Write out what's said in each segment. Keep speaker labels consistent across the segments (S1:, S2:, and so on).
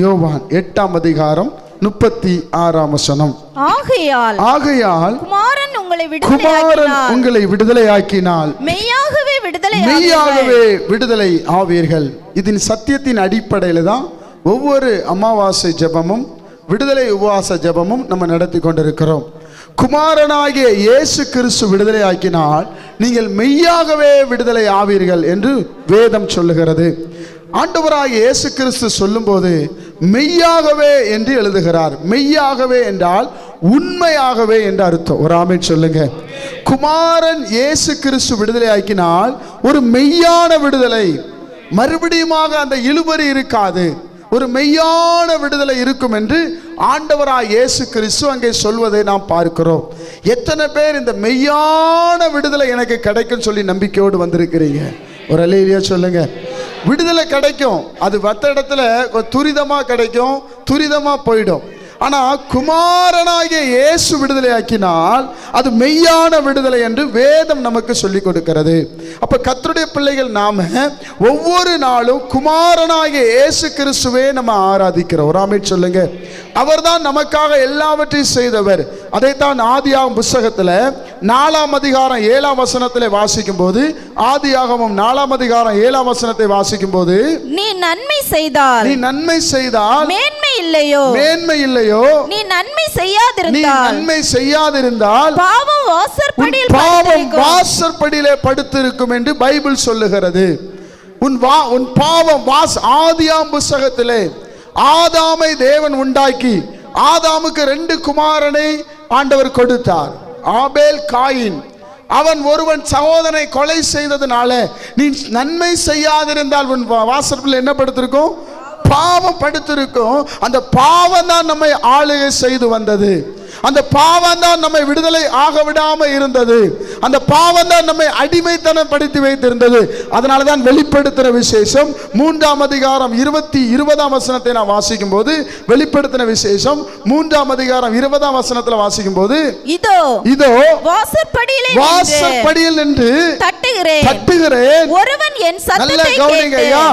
S1: யோவான் எட்டாம் அதிகாரம் முப்பத்தி ஆறாம் வசனம்.
S2: ஆகையால்
S1: ஆகையால்
S2: குமாரன் உங்களை
S1: குமாரன் உங்களை விடுதலையாக்கினால்
S2: மெய்யாகவே விடுதலை
S1: மெய்யாகவே விடுதலை ஆவீர்கள். இதன் சத்தியத்தின் அடிப்படையில் தான் ஒவ்வொரு அமாவாசை ஜெபமும் விடுதலை உபவாச ஜெபமும் நம்ம நடத்தி கொண்டிருக்கிறோம். குமாரனாகிய இயேசு கிறிஸ்து விடுதலை ஆக்கினால் நீங்கள் மெய்யாகவே விடுதலை ஆவீர்கள் என்று வேதம் சொல்லுகிறது. ஆண்டவராகிய இயேசு கிறிஸ்து சொல்லும்போது மெய்யாகவே என்று எழுதுகிறார். மெய்யாகவே என்றால் உண்மையாகவே என்று அர்த்தம். ஒரு ஆமை சொல்லுங்க. குமாரன் இயேசு கிறிஸ்து விடுதலை ஆக்கினால் ஒரு மெய்யான விடுதலை. மறுபடியுமாக அந்த இழுபறி இருக்காது. ஒரு மெய்யான விடுதலை இருக்கும் என்று ஆண்டவரா இயேசு கிறிஸ்து அங்கே சொல்வதை நாம் பார்க்கிறோம். எத்தனை பேர் இந்த மெய்யான விடுதலை எனக்கு கிடைக்கும் சொல்லி நம்பிக்கையோடு வந்திருக்கிறீங்க? ஒரு அலையிலேயே சொல்லுங்கள் விடுதலை கிடைக்கும். அது வத்த இடத்துல துரிதமாக கிடைக்கும் துரிதமாக போயிடும். ஆனா குமாரனாகிய இயேசு விடுதலையாக்கினால் அது மெய்யான விடுதலை என்று வேதம் நமக்கு சொல்லிக் கொடுக்கிறது. அப்ப கர்த்தருடைய பிள்ளைகள் நாம ஒவ்வொரு நாளும் குமாரனாகிய இயேசு கிறிஸ்துவே நம்ம ஆராதிக்கிறோம். ஒரு ஆமென் சொல்லுங்க. அவர்தான் நமக்காக எல்லாவற்றையும் செய்தவர். அதைத்தான் ஆதியாகும் புஸ்தகத்துல நாலாம் அதிகாரம் ஏழாம் வசனத்தில் வாசிக்கும் போது ஆதியாகமம் நாலாம் அதிகாரம் ஏழாம் வசனத்தை வாசிக்கும் போது
S2: நீ நன்மை செய்தால்
S1: நீ நன்மை செய்தால்
S2: மேன்மை இல்லையோ?
S1: மேன்மை இல்லையோ?
S2: நீ நன்மை
S1: நீ
S2: செய்யாதிருந்தால்
S1: நன்மை செய்யாதிருந்தால்
S2: பாவம் வாசற்படியில்
S1: பாவம். வாசற்படியிலே படுத்திருக்கும் என்று பைபிள் சொல்லுகிறது. உன் வா உன் பாவம் வாஸ் ஆதியாம் புஸ்தகத்திலே ஆதாமை தேவன் உண்டாக்கி ஆதாமுக்கு ரெண்டு குமாரனை ஆண்டவர் கொடுத்தார். Abel Cain. அவன் ஒருவன் சகோதரனை கொலை செய்ததுனால நீ நன்மை செய்யாதிருந்தால் உன் வா- வாசற்படியில் என்ன படுத்திருக்கும்? பாவம் படுத்திருக்கும் அந்த பாவம் தான் நம்மை ஆளுகை செய்து வந்தது. அந்த பாவம் தான் நம்மை விடுதலை ஆக விடாம இருந்தது. அந்த பாவம் தான் நம்மை அடிமைத்தனம் படுத்தி வைத்திருந்தது. அதனால தான் வெளிப்படுத்துற விசேஷம். மூன்றாம் அதிகாரம் இருபத்தி இருபதாம் வசனத்தை நான் வாசிக்கும் போது வெளிப்படுத்தின விசேஷம். மூன்றாம் அதிகாரம் இருபதாம் வசனத்துல வாசிக்கும் போது
S2: இதோ
S1: இதோ
S2: வாசற்படியிலே
S1: வாசற்படியில் நின்று
S2: தட்டுகிறேன்.
S1: தட்டுகிறேன்.
S2: ஒருவன் என்
S1: நல்ல கவனிங்க ஐயா.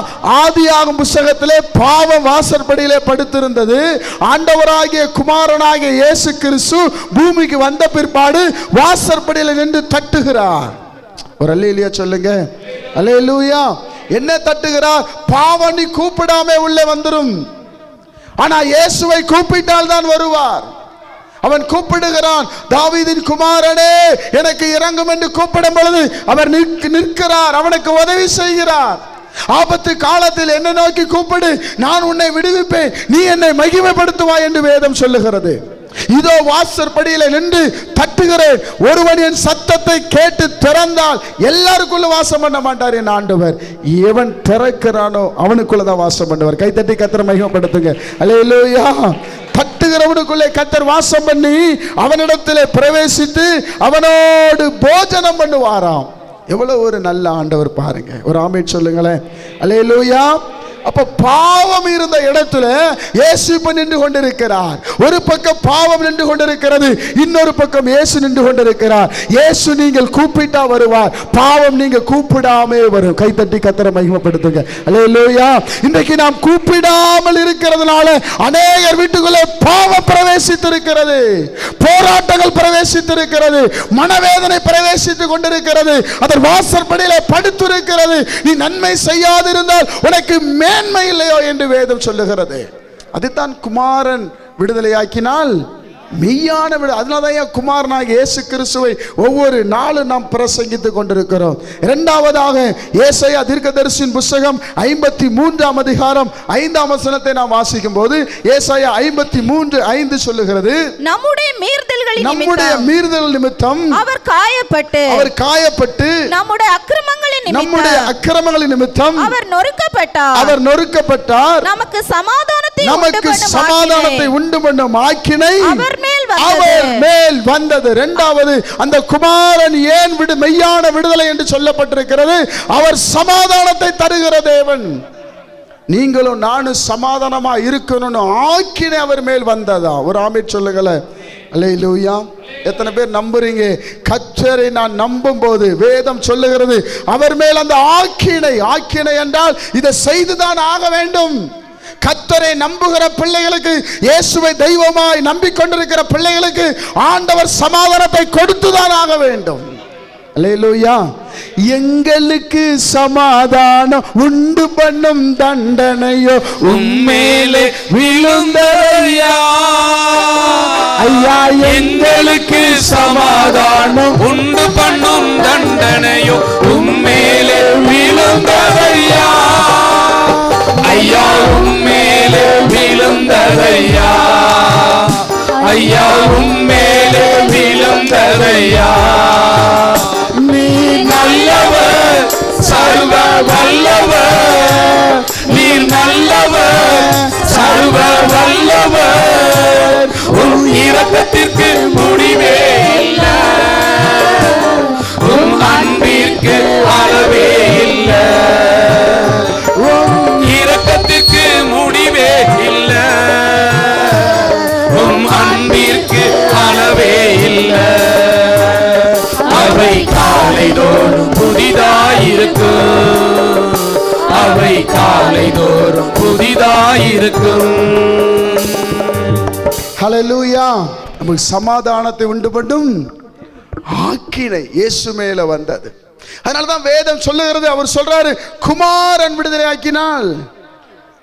S1: ஆதியாகும் புஸ்தகத்திலே பாவம் வாசற்படியிலே படுத்திருந்தது. ஆண்டவராகிய குமாரனாகிய இயேசு கிறிஸ்து பூமிக்கு வந்த பிற்பாடு வாசற்படியில நின்று தட்டுகிறார். ஒரு அல்லேலியா சொல்லுங்க. அல்லேலூயா. என்ன தட்டுகிறார்? பாவம் நீ கூப்பிடாம உள்ளே வந்துரும். ஆனா இயேசுவை கூப்பிட்டால் தான் வருவார். அவன் கூப்பிடுகிறான் தாவீதின் குமாரனே எனக்கு இறங்கும் என்று கூப்பிடும் பொழுது அவர் நிற்கிறார். அவனுக்கு உதவி செய்கிறார். ஆபத்து காலத்தில் என்ன நோக்கி கூப்பிடு நான் உன்னை விடுவிப்பேன். நீ என்னை மகிமைப்படுத்துவாய் என்று வேதம் சொல்லுகிறது. இதோ வாசற்படியில் நின்று தட்டுகிறேன். ஒருவன் என் சத்தத்தை கேட்டு திறந்தால் எல்லாருக்குள்ள வாசம் பண்ண மாட்டார் என் ஆண்டவர். எவன் திறக்கிறானோ அவனுக்குள்ளதான் வாசம் பண்ணுவார். கைத்தட்டி கத்திர மகிமப்படுத்துங்க. அல்லேலூயா தட்டுகிறவனுக்குள்ளே கத்தர் வாசம் பண்ணி அவனிடத்தில் பிரவேசித்து அவனோடு போஜனம் பண்ணுவாராம். எவ்வளவு ஒரு நல்ல ஆண்டவர் பாருங்க. ஒரு ஆமை சொல்லுங்களேன். அல்லேலூயா அப்ப பாவம் இருந்த இடத்துல இயேசு இப்ப நின்று கொண்டிருக்கிறார். ஒரு பக்கம் பாவம் நின்று கொண்டிருக்கிறது இன்னொரு பக்கம் இயேசு நின்று கொண்டிருக்கிறார். இயேசு நீங்கள் கூப்பிட்டா வருவார் பாவம் நீங்க கூப்பிடாமே வரும். கைத்தட்டி மகிமப்படுத்துங்க மகிமைப்படுத்துங்க. அல்லேலூயா இன்றைக்கு நாம் கூப்பிடாமல் இருக்கிறதுனால அநேகர் வீட்டுக்குள்ளே பாவம் பிரவேசித்திருக்கிறது. போரா பிரவேசித்திருக்கிறது. மனவேதனை பிரவேசித்துக் கொண்டிருக்கிறது. அதன் வாசற்படியில படுத்திருக்கிறது. நீ நன்மை செய்யாதிருந்தால் உனக்கு மேன்மை இல்லையோ என்று வேதம் சொல்லுகிறது. அதுதான் குமாரன் விடுதலையாக்கினால் மெய்யான விடு அதனால தான் ஏன் குமாரனாக இயேசு கிறிஸ்துவை ஒவ்வொரு நாளும் நாம் பிரசங்கித்துக் கொண்டிருக்கிறோம். இரண்டாவதாக ஏசையா தீர்க்கதரிசியின் புஸ்தகம் ஐம்பத்தி மூன்றாம் அதிகாரம் ஐந்தாம் வசனத்தை நாம் வாசிக்கும் போது ஏசாயா ஐம்பத்தி மூன்று ஐந்து சொல்லுகிறது
S2: நம்முடைய மீறுதல்களின்
S1: நம்முடைய மீறுதல் நிமித்தம்
S2: அவர் காயப்பட்டு
S1: அவர் காயப்பட்டு
S2: நம்முடைய அக்கிரமங்களின்
S1: நம்முடைய அக்கிரமங்களின் நிமித்தம்
S2: அவர் நொறுக்கப்பட்டார்.
S1: அவர் நொறுக்கப்பட்டார்.
S2: நமக்கு சமாதானத்தை உண்டு
S1: நமக்கு சமாதானத்தை உண்டு பண்ணும் ஆக்கினை.
S2: அவர் மேல் வந்தது.
S1: அவர் மேல் வந்தது. இரண்டாவது அந்த குமாரன் ஏன் விடு மெய்யான விடுதலை என்று சொல்லப்பட்டிருக்கிறது? அவர் சமாதானத்தை தருகிற தேவன். நீங்களும் நானும் சமாதானமா இருக்கணும்னு ஆக்கினை அவர் மேல் வந்ததா? ஒரு ஆமை சொல்லுங்களேன் அல்லேலூயா. எத்தனை பேர் நம்புறீங்க? கச்சரை நான் நம்பும் போது வேதம் சொல்லுகிறது அவர் மேல் அந்த ஆக்கினை ஆக்கினை என்றால் இதை செய்துதான் ஆக வேண்டும். கத்தரை நம்புகிற பிள்ளைகளுக்கு இயேசுவை தெய்வமாய் நம்பிக்கொண்டிருக்கிற பிள்ளைகளுக்கு ஆண்டவர் சமாதானத்தை கொடுத்துதான் ஆக வேண்டும். அல்லேலூயா. எங்களுக்கு சமாதானம் உண்டு பண்ணும் தண்டனையோ உண்மையிலே விழுந்ததையா ஐயா எங்களுக்கு சமாதானம்
S3: உண்டு பண்ணும் தண்டனையோ உண்மையிலே விழுந்ததையா ஐயா உம்மேலே விழுந்ததையா
S1: நீ
S3: நல்லவர் சர்வ வல்லவர். நீர் நல்லவர் சர்வ வல்லவர். உன் இரக்கத்திற்கு முடிவே இல்லை. அல்ல அவை காலைதோறும் புதிதாயிருக்கும் அவை காலைதோறும் புதிதாயிருக்கும்
S1: ஹலலூயா நமக்கு சமாதானத்தை உண்டு பண்ணும் ஆக்கினை இயேசு மேல வந்தது. அதனாலதான் வேதம் சொல்லுகிறது அவர் சொல்றாரு குமாரன் விடுதலை ஆக்கினால்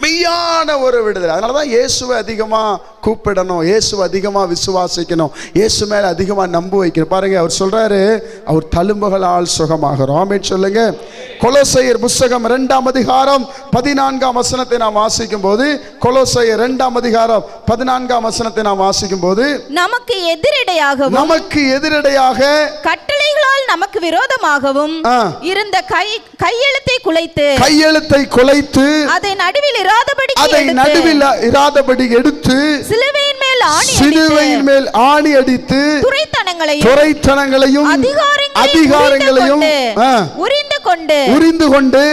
S1: மெய்யான ஒரு விடுதலை. அதனாலதான் இயேசுவை அதிகமா கூப்பிடணும். இயேசுவை அதிகமாக விசுவாசிக்கணும். இயேசு மேலே அதிகமாக நம்ப வைக்கணும். பாருங்க அவர் சொல்றாரு அவர் தழும்புகளால் சுகமாகிறோம் ஆமென் சொல்லுங்க. கொலோசையர் புஸ்தகம் இரண்டாம் அதிகாரம் பதினான்காம் வசனத்தை நாம் வாசிக்கும் போது கொலோசையர் இரண்டாம் அதிகாரம் பதினான்காம் வசனத்தை நாம் வாசிக்கும் போது
S2: நமக்கு எதிரிடையாகவும்
S1: நமக்கு எதிரடையாக
S2: கட்டளைகளால் நமக்கு விரோதமாகவும். இருந்த கை கையெழுத்தை குலைத்து
S1: கையெழுத்தை குலைத்து
S2: அதை நடுவில் இராதபடி
S1: அதை நடுவில் இராதபடி எடுத்து
S2: சிலுவையின் மேல் ஆணி
S1: சிலுவையின் மேல் ஆணி அடித்து
S2: துரைத்தனங்களையும்
S1: துரைத்தனங்களையும்
S2: அதிகாரங்களையும் உரிந்து கொண்டு
S1: உரிந்து கொண்டு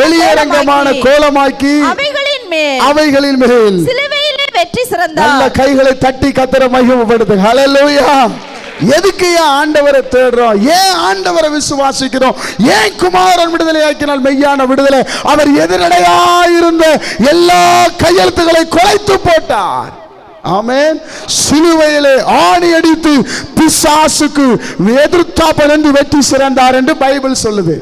S2: வெளியரங்கமான கோலமாக்கி, அவைகளின் மேல்
S1: அவைகளின் மேல்.
S2: சிலுவையிலே வெற்றி
S1: நல்ல
S2: சிறந்தார்
S1: கைகளை தட்டி கத்தர மகிமைப்படுத்து ஹalleluya எதுக்கு ஏன் ஆண்டவரை தேடுறோம்? ஏன் ஆண்டவரை விசுவாசிக்கிறோம்? ஏன் குமாரன் விடுதலை ஆக்கினால் மெய்யான விடுதலை? அவர் எதிரடையாயிருந்த எல்லா கையெழுத்துக்களை குலைத்து போட்டார். ஆமேன். சிலுவையிலே ஆணி அடித்து பிசாசுக்கு எதிர்த்தாப்பன் என்று வெற்றி சிறந்தார் என்று பைபிள் சொல்லுது.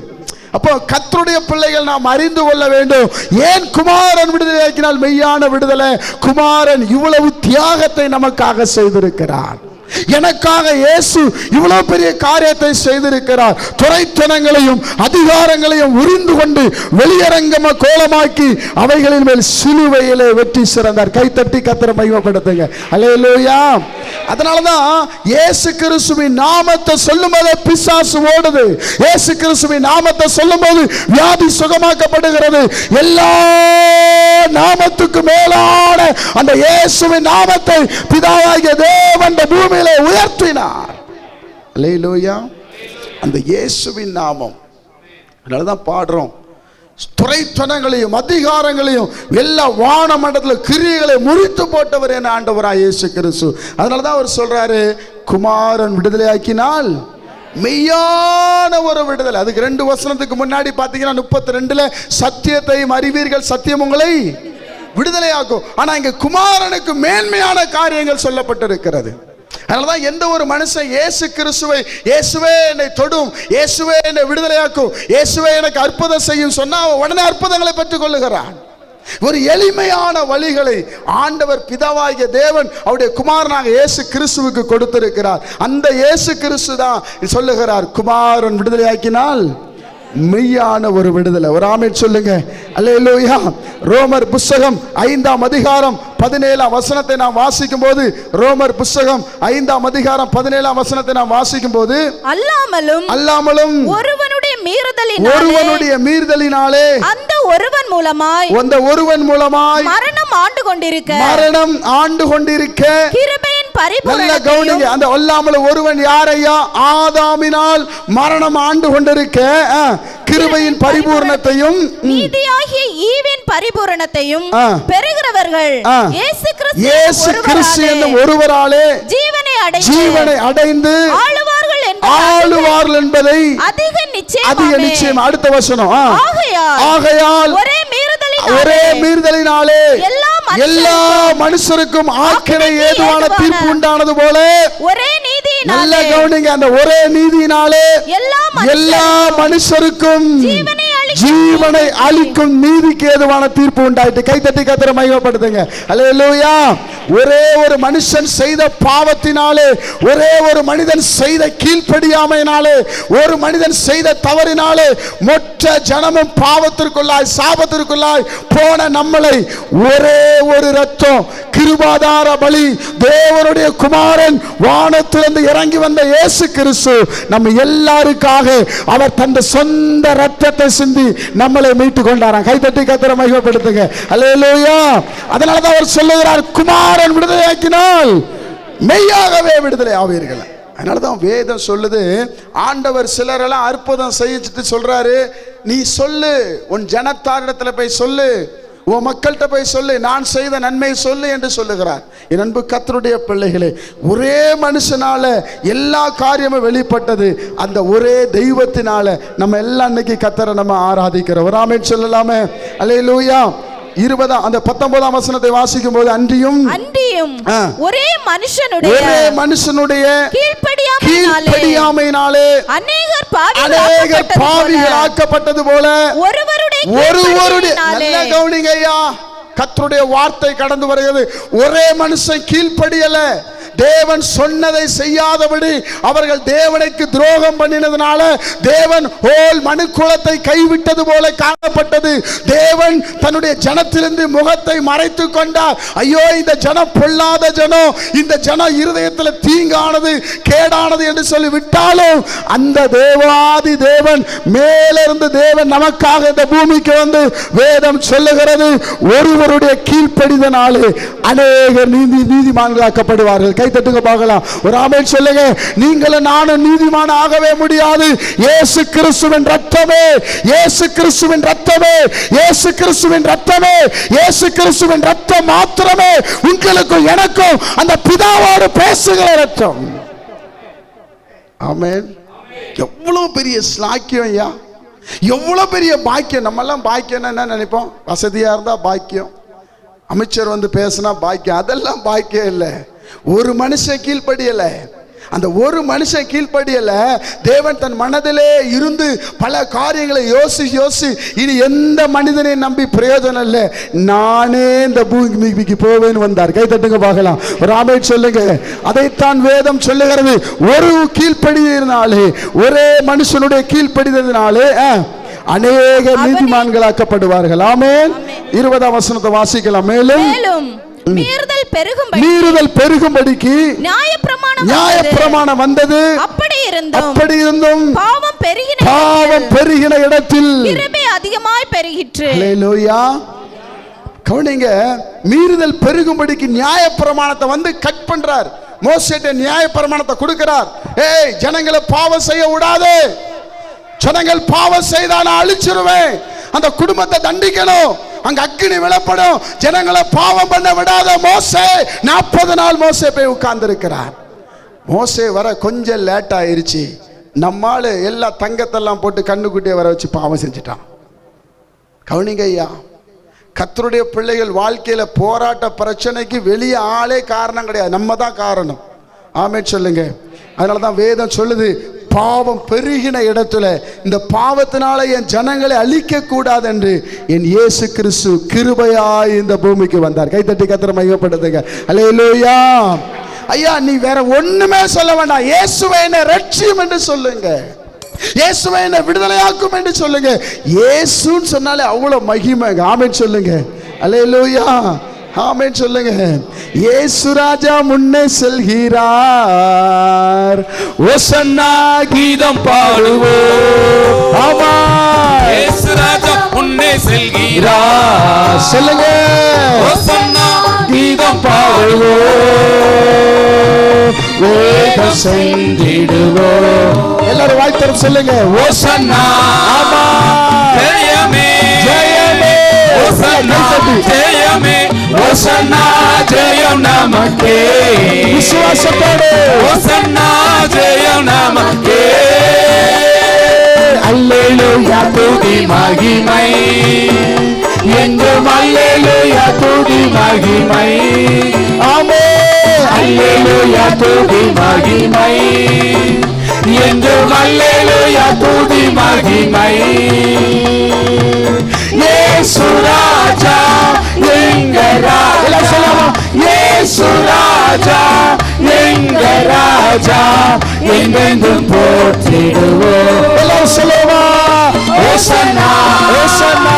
S1: அப்போ கத்தருடைய பிள்ளைகள் நாம் அறிந்து கொள்ள வேண்டும். ஏன் குமாரன் விடுதலையாக்கினால் மெய்யான விடுதலை? குமாரன் இவ்வளவு தியாகத்தை நமக்காக செய்திருக்கிறான். எனக்காக இயேசு இவ்வளவு பெரிய காரியத்தை செய்திருக்கிறார். துறைத்தனங்களையும் அதிகாரங்களையும் உரிந்து கொண்டு வெளியரங்கம கோலமாக்கி அவைகளின் மேல் சிலுவையிலே வெற்றி சிறந்தார். கைத்தட்டி கத்திர மகிமைப்படுத்துங்க. அல்லேலூயா அதனாலதான் இயேசு கிறிஸ்துவின் நாமத்தை சொல்லும்போது பிசாசு ஓடுது. இயேசு கிறிஸ்துவின் நாமத்தை சொல்லும்போது வியாதி சுகமாக்கப்படுகிறது. எல்லா நாமத்துக்கு மேலான அந்த இயேசுவின் நாமத்தை பிதாவாகிய தேவன் பூமியில் பூமியில உயர்த்தினார். அல்லேலூயா. அந்த இயேசுவின் நாமம். அதனால தான் பாடுறோம். துறைத்தனங்களையும் அதிகாரங்களையும் எல்லா வானமண்டலத்தில் கிரியைகளை முறித்து போட்டவர் என ஆண்டவராய் இயேசு கிறிஸ்து. அதனால தான் அவர் சொல்றாரு குமாரன் விடுதலையாக்கினால் மெய்யான ஒரு விடுதலை. அதுக்கு ரெண்டு வசனத்துக்கு முன்னாடி பார்த்தீங்கன்னா முப்பத்தி ரெண்டுல சத்தியத்தையும் அறிவீர்கள் சத்தியம் உங்களை விடுதலையாக்கும். ஆனா இங்க குமாரனுக்கு மேன்மையான காரியங்கள் சொல்லப்பட்டிருக்கிறது. அதனாலதான் எந்த ஒரு மனுஷன் இயேசு கிறிஸ்துவை இயேசுவே என்னை தொடும் இயேசுவே என்னை விடுதலையாக்கும் இயேசுவே எனக்கு அற்புதம் செய்யும் சொன்னா அவன் உடனே அற்புதங்களை பெற்றுக் கொள்ளுகிறான். ஒரு எளிமையான வழிகளை ஆண்டவர் பிதாவாகிய தேவன் அவருடைய குமாரனாக இயேசு கிறிஸ்துவுக்கு கொடுத்திருக்கிறார். அந்த இயேசு கிறிஸ்து தான் சொல்லுகிறார் குமாரன் விடுதலையாக்கினால் மெய்யான ஒரு விடுதலை. ஒரு ஆமென் சொல்லுங்க. அல்லேலூயா. ரோமர் புஸ்தகம் ஐந்தாம் அதிகாரம் பதினேழாம் வசனத்தை நாம் வாசிக்கும் போது ரோமர் புஸ்தகம் ஐந்தாம் அதிகாரம் பதினேழாம் வசனத்தை நாம் வாசிக்கும் போது
S2: அல்லாமலும்
S1: அல்லாமலும்
S2: ஒருவனுடைய மீறுதலினாலே
S1: ஒருவனுடைய மீறுதலினாலே
S2: அந்த ஒருவன் மூலமாய்
S1: அந்த ஒருவன் மூலமாய்
S2: மரணம் ஆண்டு கொண்டிருக்க
S1: மரணம் ஆண்டு கொண்டிருக்க
S2: கிருபையின்
S1: நல்ல கவனிங்க அந்த ஒல்லாமல் ஒருவன் யாரையா ஆதாமினால் மரணம் ஆண்டு கொண்டிருக்க கிருபையின் பரிபூர்ணத்தையும்
S2: நீதியாகிய ஈவின் பரிபூரணத்தையும். பெறுகிறவர்கள். இயேசு கிறிஸ்து
S1: என்னும் ஒருவராலே
S2: ஜீவனை அடைந்து ஆளுவார்கள்
S1: என்பதை
S2: அதிக
S1: அதிக
S2: நிச்சயம்
S1: நிச்சயம் அடுத்த வசனம்.
S2: ஆகையால் ஒரே
S1: ஒரே மீறுதலினாலே
S2: எல்லா
S1: மனுஷருக்கும் ஆக்கினை ஏதுவான தீர்ப்பு உண்டானது போல
S2: ஒரே
S1: நல்ல கவனிங்க அந்த ஒரே நீதியினாலே
S2: எல்லா
S1: மனுஷருக்கும்
S2: ஜீவனை அளிக்கும்
S1: நீதிக்கு ஏதுவான தீர்ப்பு உண்டாயிட்டு. கைத்தட்டி கத்திர மையப்படுத்துங்க. அல்லேலூயா ஒரே ஒரு மனுஷன் செய்த பாவத்தினாலே ஒரே ஒரு மனிதன் செய்த கீழ்ப்படியாமையினாலே ஒரு மனிதன் செய்த தவறினாலே மொற்ற ஜனமும் பாவத்திற்குள்ளாய் சாபத்திற்குள்ளாய் போன நம்மளை ஒரே ஒரு ரத்தம் கிருபாதார பலி தேவனுடைய குமாரன் வானத்திலிருந்து இறங்கி வந்த இயேசு கிறிஸ்து நம்ம எல்லாருக்காக அவர் தந்த சொந்த ரத்தத்தை சிந்தி நம்மளை மீட்டு கொண்டாராம். கைத்தட்டி கத்திர மகிமைப்படுத்துங்க. அல்லேலூயா அதனால தான் அவர் சொல்லுகிறார் குமார் குமாரன் விடுதலையாக்கினால் மெய்யாகவே விடுதலை ஆவீர்கள். அதனால தான் வேதம் சொல்லுது ஆண்டவர் சிலரெல்லாம் அற்புதம் செய்யிச்சுட்டு சொல்றாரு நீ சொல்லு உன் ஜனத்தாரிடத்துல போய் சொல்லு உன் மக்கள்கிட்ட போய் சொல்லு நான் செய்த நன்மை சொல்லு என்று சொல்லுகிறார். என் அன்பு கத்தருடைய பிள்ளைகளே ஒரே மனுஷனால எல்லா காரியமும் வெளிப்பட்டது அந்த ஒரே தெய்வத்தினால நம்ம எல்லாம் இன்னைக்கு கத்தரை நம்ம ஆராதிக்கிறோம். ஒரு சொல்லலாமே சொல்லலாமே. அல்லேலூயா இருபதாம் அந்த பத்தொன்பதாம் வசனத்தை வாசிக்கும் போது அன்றியும்
S2: அன்றியும். ஒரே மனுஷனுடைய
S1: ஒரே மனுஷனுடைய
S2: கீழ்ப்படியாமையினாலே அநேகர்
S1: அநேக
S2: பாவிகளாக்கப்பட்டது போல.
S1: பாவிகள் ஆக்கப்பட்டது போல.
S2: ஒருவருடைய
S1: ஒருவருடைய நல்ல கவனிங்க ஐயா. கர்த்தருடைய வார்த்தை கடந்து வருகிறது. ஒரே மனுஷன் கீழ்ப்படியல. தேவன் சொன்னதை செய்யாதபடி அவர்கள் தேவனுக்கு துரோகம் பண்ணினதுனால தேவன் ஹோல் மனுக்குளத்தை கைவிட்டது போல காணப்பட்டது. தேவன் தன்னுடைய ஜனத்திலிருந்து முகத்தை மறைத்து கொண்டார். ஐயோ இந்த ஜனம் பொல்லாத ஜனம் இந்த ஜனம் இருதயத்தில் தீங்கானது கேடானது என்று சொல்லி விட்டாலும் அந்த தேவாதி தேவன் மேலிருந்து தேவன் நமக்காக இந்த பூமிக்கு வந்து வேதம் சொல்லுகிறது. ஒருவருடைய கீழ்ப்படிதனாலே அநேக நீதி நீதிமான்களாக்கப்படுவார்கள். கை தட்டுங்க பார்க்கலாம். ஒரு ஆமென் சொல்லுங்க. நீங்களும் நானும் நீதிமான ஆகவே முடியாது. இயேசு கிறிஸ்துவின் ரத்தமே. இயேசு கிறிஸ்துவின் ரத்தமே. இயேசு கிறிஸ்துவின் ரத்தமே. இயேசு கிறிஸ்துவின் ரத்தம் மாத்திரமே. உங்களுக்கும் எனக்கும் அந்த பிதாவோடு பேசுகிற ரத்தம். ஆமேன். எவ்வளவு பெரிய ஸ்லாக்கியம் ஐயா. எவ்வளவு பெரிய பாக்கியம். நம்ம எல்லாம் பாக்கியம்னா என்ன நினைப்போம்? வசதியா இருந்தா பாக்கியம். அமைச்சர் வந்து பேசினா பாக்கியம். அதெல்லாம் பாக்கியம் இல்லை. ஒரு மனுஷன் கீழ்ப்படியல. அந்த ஒரு மனுஷன் கீழ்ப்படியல தேவன் தன் மனதிலே இருந்து பல காரியங்களை யோசி யோசி இனி எந்த மனிதனை நம்பி பிரயோஜனம் இல்லை. நானே இந்த பூமிக்கு போவேன்னு வந்தார். கை தட்டுங்க பார்க்கலாம். ராமே சொல்லுங்க. அதைத்தான் வேதம் சொல்லுகிறது. ஒரு கீழ்ப்படியினாலே ஒரே மனுஷனுடைய கீழ்ப்படிதலினாலே அஹ், அநேக நீதிமான்களாக்கப்படுவார்கள். ஆமென். இருபதாம் வசனத்தை வாசிக்கலாம். மேலும்
S2: மீறுதல் பெருகும்படி
S1: மீறுதல் பெருகும்படிக்கு
S2: நியாயப்பிரமாணம்
S1: நியாய
S2: வந்தது. அப்படி இருந்தும்
S1: அப்படி இருந்தும்
S2: பாவம் பெருகின
S1: பாவம் பெருகின இடத்தில்
S2: கிருபை அதிகமாய் பெருகிற்று.
S1: ஹalleluya. கவனிங்க மீறுதல் பெருகும்படிக்கு நியாய பிரமாணத்தை வந்து கட் பண்றார். மோசேட்ட நியாய பிரமாணத்தை கொடுக்கிறார். ஏய் ஜனங்களை பாவம் செய்ய விடாதே. ஜனங்கள் பாவம் செய்தா நான் அழிச்சிருவேன். அந்த குடும்பத்தை தண்டிக்கணும். அங்க அக்கினி விழப்படும். ஜனங்களை பாவம் பண்ண விடாத மோசே. நாற்பது நாள் மோசே போய் உட்கார்ந்து இருக்கிறார் மோசே வர கொஞ்சம் லேட் ஆயிருச்சு. நம்மால் எல்லா தங்கத்தெல்லாம் போட்டு கண்ணுக்குட்டியை வர வச்சு பாவம் செஞ்சுட்டான். கவனிங்க ஐயா கத்தருடைய பிள்ளைகள் வாழ்க்கையில போராட்ட பிரச்சனைக்கு வெளியே ஆளே காரணம் கிடையாது. நம்ம தான் காரணம். ஆமே சொல்லுங்க. அதனால தான் வேதம் சொல்லுது பாவம் பெருகின இடத்துல இந்த பாவத்தினால என் ஜனங்களை அழிக்க கூடாது என்று என் இயேசு கிறிஸ்து கிருபையாய் இந்த பூமிக்கு வந்தார். கைத்தட்டி கத்திர மையப்படுத்துங்க. அல்லேலூயா ஐயா நீ வேற ஒண்ணுமே சொல்ல வேண்டாம். இயேசுவை என்ன ரட்சியம் என்று சொல்லுங்க. இயேசுவை என்ன விடுதலையாக்கும் என்று சொல்லுங்க. இயேசுன்னு சொன்னாலே அவ்வளவு மகிமை. ஆமென் சொல்லுங்க. அல்லேலூயா ஆமென் சொல்லுங்க. இயேசு ராஜா முன்னே செல்கிறார். ஓசன்னா
S3: கீதம் பாடுவோம்.
S1: ஆமா
S3: இயேசு ராஜா முன்னே செல்கிறார்.
S1: சொல்லுங்க.
S3: ஓசன்னா
S1: கீதம் பாடுவோம். வேகம் சென்றிடுவோம். எல்லாரும் வாய்த்தரம் சொல்லுங்க. ஓசன்னா. ஆமா
S3: ஜெயமே ஓசன்னா ஜெயமே ஓசன்னா ஜெயம் நமக்கே
S1: விசுவாசத்தோடு
S3: ஓசன்னா ஜெயம் நமக்கே
S1: அல்லேலூயா
S3: துதி மகிமை என்றும் அல்லேலூயா துதி மகிமை
S1: ஆமே
S3: அல்லேலூயா துதி மகிமை என்றும் அல்லேலூயா துதி மகிமை இயேசு ராஜா எங்க ராஜா என்றென்றும் போற்றிடுவோம்
S1: எல்லாரும் சொல்லுவா
S3: ஓசன்னா
S1: ஓசன்னா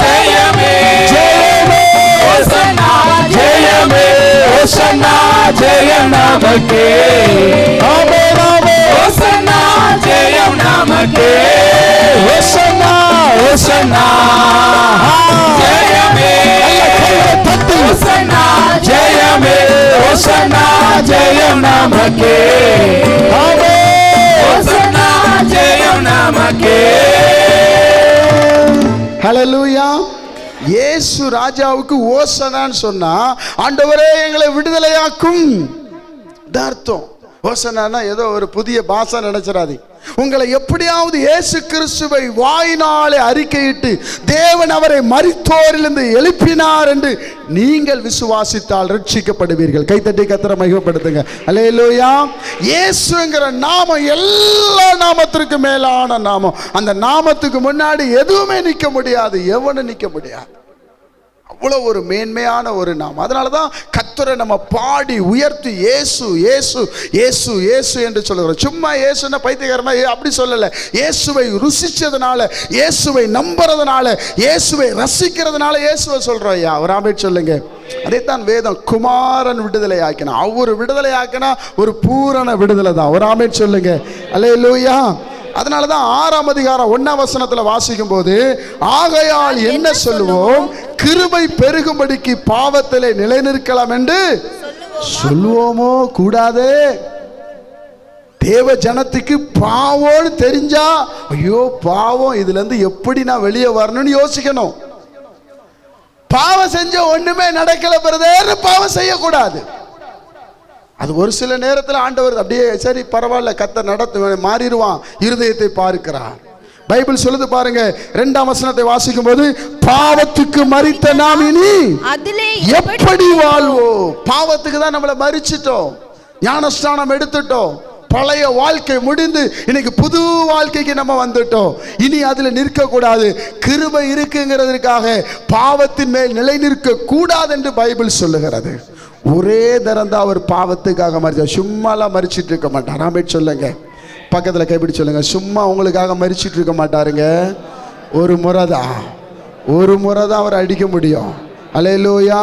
S3: ஜெயமே
S1: ஜெயமே
S3: ஓசன்னா ஜெயமே ஓசன்னா ஜெயம் நமக்கே
S1: ஆமே ஆமே
S3: நமக்கே
S1: ஓசன்னா
S3: ஓசன்னா ஜெயமே
S1: கையை தட்டி
S3: ஜெயமே ஓசன்னா ஜெயம் நமக்கே
S1: ஆமே
S3: ஓசன்னா ஜெயம் நமக்கே
S1: ஹalleluya இயேசு ராஜாவுக்கு ஓசனான்னு சொன்னா ஆண்டவரே எங்களை விடுதலையாக்கும். இதான் அர்த்தம். ஓசனானா ஏதோ ஒரு புதிய பாஷை நினைச்சிடாதீங்க. உங்களை எப்படியாவது இயேசு கிறிஸ்துவை வாயினாலே அறிக்கையிட்டு தேவன் அவரை மறித்தோரிலிருந்து எழுப்பினார் என்று நீங்கள் விசுவாசித்தால் ரட்சிக்கப்படுவீர்கள். கைத்தட்டி கத்திர மகிமைப்படுத்துங்க. அல்லேலூயா இயேசுங்கிற நாமம் எல்லா நாமத்திற்கும் மேலான நாமம். அந்த நாமத்துக்கு முன்னாடி எதுவுமே நிற்க முடியாது எவனும் நிற்க முடியாது. அவ்வளோ ஒரு மேன்மையான ஒரு நாம். அதனால தான் கத்தரை நம்ம பாடி உயர்த்தி இயேசு இயேசு இயேசு இயேசு என்று சொல்லுகிறோம். சும்மா ஏசுன்னா பைத்தியகாரமா ஏ- அப்படி சொல்லலை. இயேசுவை ருசிச்சதுனால இயேசுவை நம்புறதுனால இயேசுவை ரசிக்கிறதுனால இயேசுவை சொல்கிறோம் ஐயா. ஒரு ஆமேட் சொல்லுங்க. அதைத்தான் வேதம் குமாரன் விடுதலை ஆக்கினா அவர் விடுதலை ஆக்கினா ஒரு பூரண விடுதலை தான். ஒரு ஆமேட் சொல்லுங்க. அல்ல லூயா அதனால தான் ஆறாம் அதிகாரம் ஒன்னாம் வசனத்தில் வாசிக்கும் போது ஆகையால் என்ன சொல்லுவோம்? கிருபை பெருகும்படிக்கு பாவத்திலே நிலைநிற்கலாம் என்று சொல்லுவோமோ கூடாதே? தேவ ஜனத்துக்கு பாவம்னு தெரிஞ்சா ஐயோ பாவம் இதுல இருந்து எப்படி நான் வெளியே வரணும்னு யோசிக்கணும். பாவம் செஞ்ச ஒண்ணுமே நடக்கல பிரதேர்னு பாவம் செய்யக்கூடாது. அது ஒரு சில நேரத்தில் ஆண்டவர் அப்படியே சரி பரவாயில்ல கத்த நடத்து மாறிடுவான் இருதயத்தை பார்க்கிறார். பைபிள் சொல்லுது பாருங்க ரெண்டாம் வசனத்தை வாசிக்கும் போது பாவத்துக்கு மறித்த நாம் இனி
S2: அதிலே
S1: எப்படி வாழ்வோம்? பாவத்துக்கு தான் நம்மளை மறிச்சிட்டோம் ஞானஸ்தானம் எடுத்துட்டோம் பழைய வாழ்க்கை முடிந்து இன்னைக்கு புது வாழ்க்கைக்கு நம்ம வந்துட்டோம். இனி அதில் நிற்க கூடாது கிருபை இருக்குங்கிறதுக்காக பாவத்தின் மேல் நிலை நிற்க கூடாது என்று பைபிள் சொல்லுகிறது. ஒரே தரம் தான் அவர் பாவத்துக்காக மறிச்சார். சும்மாலாம் மறிச்சிட்டு இருக்க மாட்டார். நாம சொல்லுங்க. பக்கத்தில் கைப்பிடி சொல்லுங்க. சும்மா உங்களுக்காக மறிச்சிட்டு இருக்க மாட்டாருங்க. ஒரு முறை தான் ஒரு முறை தான் அவரை அடிக்க முடியும். அலையிலோயா.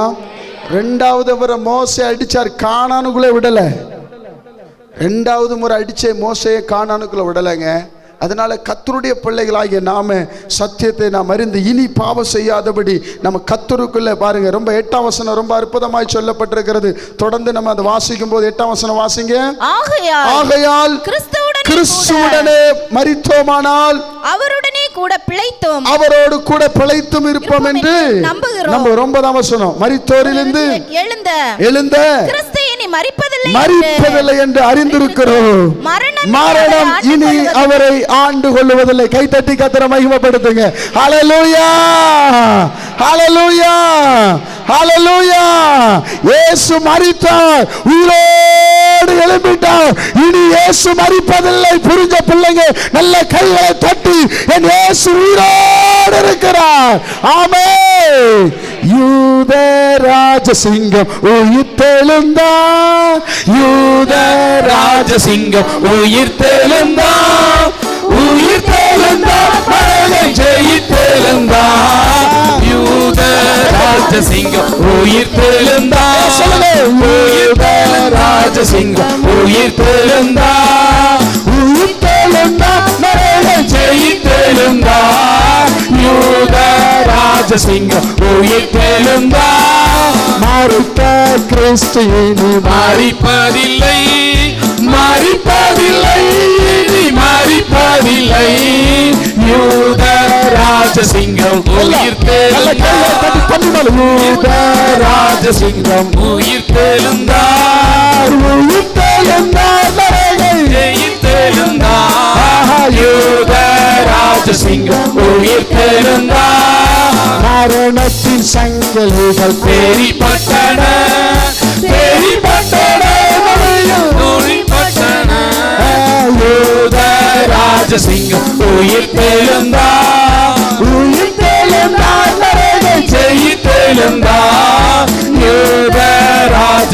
S1: ரெண்டாவது அவரை மோசை அடிச்சார் காணானுக்குள்ளே விடலை. ரெண்டாவது முறை அடிச்ச மோசையை காணானுக்குள்ளே விடலைங்க. அதனால கத்தருடைய பிள்ளைகளாகிய நாம சத்தியத்தை நாம் அறிந்து இனி பாவம் செய்யாதபடி நம்ம கத்தருக்குள்ள பாருங்க ரொம்ப எட்டாம் வசனம் ரொம்ப அற்புதமாய் சொல்லப்பட்டிருக்கிறது. தொடர்ந்து நம்ம அதை வாசிக்கும் போது எட்டாம் வசனம் வாசிங்க.
S2: ஆகையால் கிறிஸ்துவுடனே
S1: மரித்தோமானால்
S2: அவருடனே கூட பிழைத்தோம்.
S1: அவரோடு கூட பிழைத்தும் இருப்போம் என்று
S2: நம்புகிறோம்.
S1: நம்ம ஒன்பதாம் வசனம் மரித்தோரிலிருந்து
S2: எழுந்த
S1: எழுந்த
S2: கிறிஸ்து இனி மரிப்பதில்லை என்று
S1: மறிப்பதில்லை என்று அறிந்திருக்கிறோம்.
S2: மரணம்
S1: இனி அவரை ஆண்டு கொள்ளுவதில்லை கைத்தட்டி கத்திர மகிமைப்படுத்துங்க. ஹalleluya ஹalleluya ஹalleluya இயேசு மரித்தார் உயிரோடு எழும்பிட்டார். இனி இயேசு மரிப்பதில்லை புரிஞ்ச பிள்ளைங்க நல்ல கைகளை தட்டி என் இயேசு உயிரோடு இருக்கிறார். ஆமே யூத ராஜசிங்கம் உயிர்த்தெழுந்தார் யூத
S3: ராஜசிங்கம் உயிர் தெழுந்தா உயிர் தெழுந்தா மரணை ஜெயித்தெழுந்தா. யூத ராஜசிங்கம் உயிர் தெழுந்தா உயிர் ராஜசிங்கம் உயிர் ராஜசிங்கம் உயிர் தெழுந்தா
S1: மறுத்த கிறிஸ்து இனி
S3: மறிப்பதில்லை மறிப்பதில்லை இனி மறிப்பதில்லை. யூத ராஜசிங்கம்
S1: யூத
S3: ராஜசிங்கம் உயிர் தெழுந்தார்
S1: உயிர் தெழுந்தார்
S3: ஜெயித்தெழுந்தார் யூத ராஜசிங்கம் உயிர் தெழுந்தார்
S1: மரணத்தின் சங்கலிகள்
S3: பேரிப்பட்டன. பேரிப்பட்டன. பேரிப்பட்டன யூத ராஜசிங்கம் உயிர் தெழுந்தா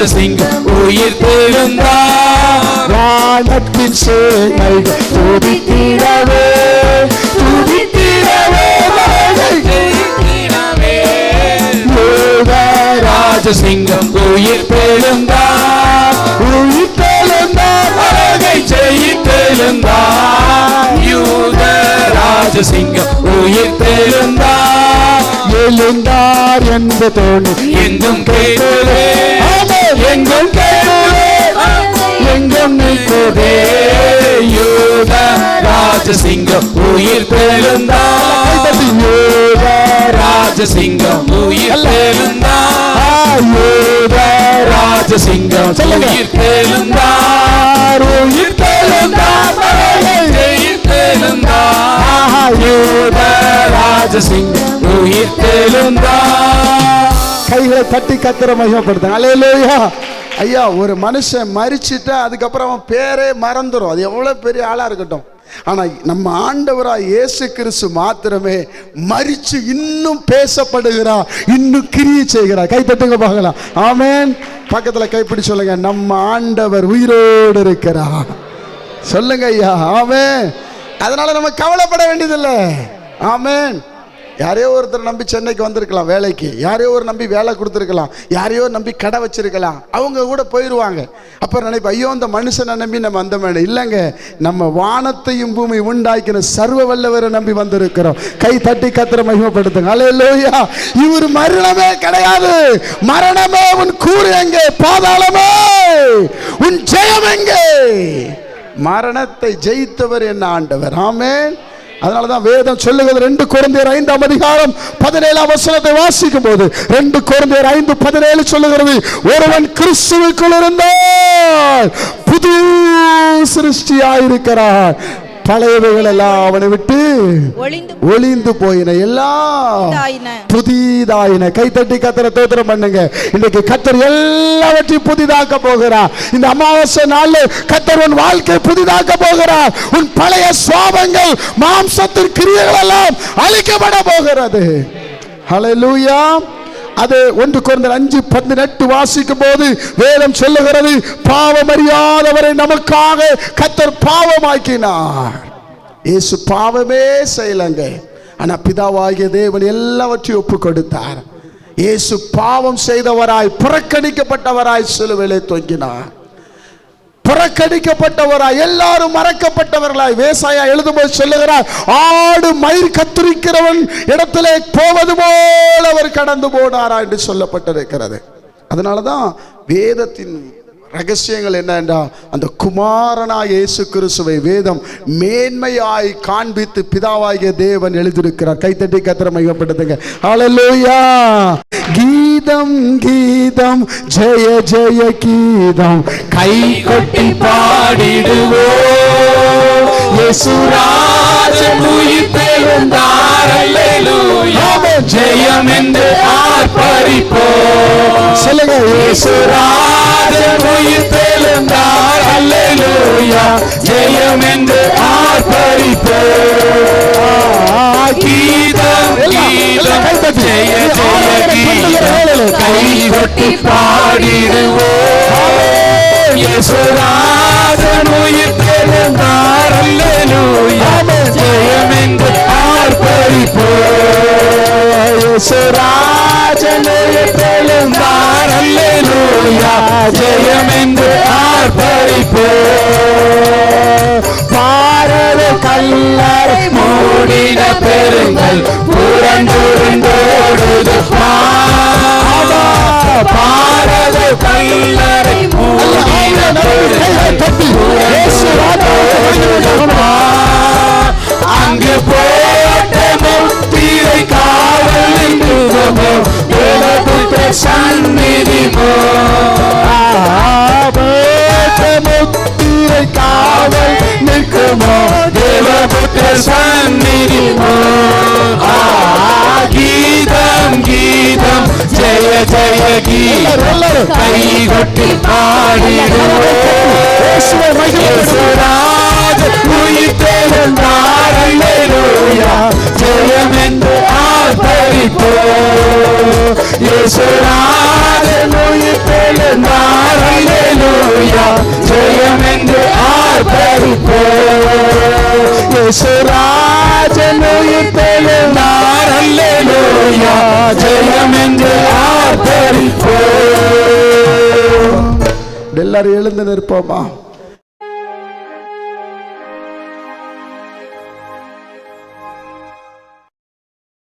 S3: ராஜசிங்கம் உயிர் தெழுந்தா
S1: வானத்தின் சேனைகள் துதித்திடவே துதித்திடவே
S3: ராஜசிங்கம் உயிர் தெழுந்தா உயிர் தெழுந்தா நரகை ஜெயித்தெழுந்தா யூத ராஜசிங்கம் உயிர் தெழுந்தா
S1: எழுந்தார் என்ற
S3: எங்கும் கேட்குதே எங்கும் எங்கும் நிற்குதே யூத ராஜசிங்கம் உயிர் தெழுந்தா யூத ராஜசிங்கம் உயிர் தெழுந்தா யூத ராஜசிங்கம். உயிர் தெழுந்தா உயிர் தெழுந்தா உயிர் தெழுந்தா யூத ராஜசிங்கம் உயிர் தெழுந்தா
S1: கைகளை தட்டி கத்திர மகிமைப்படுத்தாங்க. அலையிலோயா ஐயா ஒரு மனுஷன் மறிச்சிட்டா அதுக்கப்புறம் அவன் பேரே மறந்துடும் அது எவ்வளோ பெரிய ஆளாக இருக்கட்டும். ஆனால் நம்ம ஆண்டவராக இயேசு கிறிஸ்து மாத்திரமே மறித்து இன்னும் பேசப்படுகிறா இன்னும் கிரியை செய்கிறா. கைத்தட்டுங்க பார்க்கலாம். ஆமேன். பக்கத்தில் கைப்பிடி சொல்லுங்க. நம்ம ஆண்டவர் உயிரோடு இருக்கிறா சொல்லுங்க ஐயா. ஆமேன். அதனால நம்ம கவலைப்பட வேண்டியதில்லை. ஆமேன். யாரையோ ஒருத்தர் நம்பி சென்னைக்கு வந்திருக்கலாம் வேலைக்கு. யாரையோ ஒரு நம்பி வேலை கொடுத்துருக்கலாம் யாரையோ நம்பி கடை வச்சிருக்கலாம். அவங்க கூட போயிடுவாங்க அப்புறம் நினைப்போம் ஐயோ இந்த மனுஷனை நம்பி நம்ம வந்த மேடம் இல்லைங்க நம்ம வானத்தையும் பூமி உண்டாக்கின சர்வ வல்லவரை நம்பி வந்திருக்கிறோம். கை தட்டி கத்திர மகிமைப்படுத்துங்க. அல்லேலூயா இவர் மரணமே கிடையாது. மரணமே உன் கூறு எங்கே? பாதாளமே. உன் ஜெயம் எங்கே? மரணத்தை ஜெயித்தவர் என்ன ஆண்டவர். ஆமேன். அதனால தான் வேதம் சொல்லுகிறது ரெண்டு குழந்தையர் ஐந்தாம் அதிகாரம் பதினேழாம் வசனத்தை வாசிக்கும் போது ரெண்டு குழந்தையர் ஐந்து பதினேழு சொல்லுகிறது ஒருவன் கிறிஸ்துவுக்குள் இருந்தால் புது சிருஷ்டியாயிருக்கிறார். பழையவைகள் எல்லாம் அவனை விட்டு
S2: ஒளிந்து
S1: போயின. எல்லாம்
S2: புதிதாயின.
S1: கைத்தட்டி கத்தரை தோத்திரம் பண்ணுங்க. இன்னைக்கு கத்தர் எல்லாவற்றையும் புதிதாக்க போகிறார். இந்த அமாவாசை நாள்ல கத்தர் உன் வாழ்க்கை புதிதாக்க போகிறார். உன் பழைய சுவாபங்கள் மாம்சத்தின் கிரியைகள் எல்லாம் அழிக்கப்பட போகிறது. ஹalleluya. அது ஒன்று குறைந்த அஞ்சு பதினெட்டு வாசிக்கும் போது வேதம் சொல்லுகிறது பாவம் அறியாதவரை நமக்காக கத்தர் பாவமாக்கினார். இயேசு பாவமே செய்யலங்க. ஆனா பிதாவாகிய தேவன் எல்லாவற்றையும் ஒப்பு கொடுத்தார் இயேசு பாவம் செய்தவராய் புறக்கணிக்கப்பட்டவராய் சிலுவையிலே தொங்கினார். புறக்கணிக்கப்பட்டவராய் எல்லாரும் மறக்கப்பட்டவர்களாய். வேசாயா எழுதும்போது சொல்லுகிறார் ஆடு மயிர் கத்திரிக்கிறவன் இடத்திலே போவது போல் அவர் கடந்து போனாரா என்று சொல்லப்பட்டிருக்கிறது. அதனாலதான் வேதத்தின் ரகசியங்கள் என்ன என்றால் அந்த குமாரனா இயேசு கிறிஸ்துவை வேதம் மேன்மையாய் காண்பித்து பிதாவாகிய தேவன் எழுதியிருக்கிறார். கைத்தட்டி கத்திர மையப்படுத்துங்க ஹalleluya கீதம் கீதம் ஜெய ஜெய கீதம்.
S3: கை கொட்டி பாடிடுவோ இயேசுராஜன் உயிர் அல்லேலூயா ஜெயம் என்று ஆர்ப்பரிப்போ
S1: சொல்லுங்க
S3: இயேசுராஜன் உயிர் தெழுந்தார் அல்லேலூயா ஜெயம் என்று ஆர்ப்பரிப்போ கீதம் கீதம் ஜெய ஜெய கீதம் கை கொட்டி பாடிடுவோ இயேசுராஜன் உயிர் இயேசுராஜன் உயிர் தெழுந்தார் அல்லேலூயா ஜெயம் என்று ஆர்ப்பரிப்போ பாரத கல்லறை மூடின பெருங்கள் புரண்டுருந்தோடுது பாவா பாரத கல்லறை மூடின பெருங்கள் புரண்டுருந்தோடுது அங்கு போட்ட முத்திரை காவல் సన్నిధిమో దేవదూత సన్నిధిమో ஆபத்தமுத்திரை காவல் நிற்குமோ தேவபுத்திர சந்நிதிமோ கீதம்
S1: கீதம்
S3: ஜெய ஜெய கீதம் கைகொட்டி பாடிடுவோம் ராஜ இயேசுராஜன் உயிர்த்தெழுந்தார் அல்லேலூயா ஜெயம் என்று ஆர்ப்பரிப்போம் இயேசுராஜன் உயிர்த்தெழுந்தார் அல்லேலூயா ஜெயம் என்று ஆர்ப்பரிப்போம்
S1: எல்லாரும் எழுந்து நிற்போமா?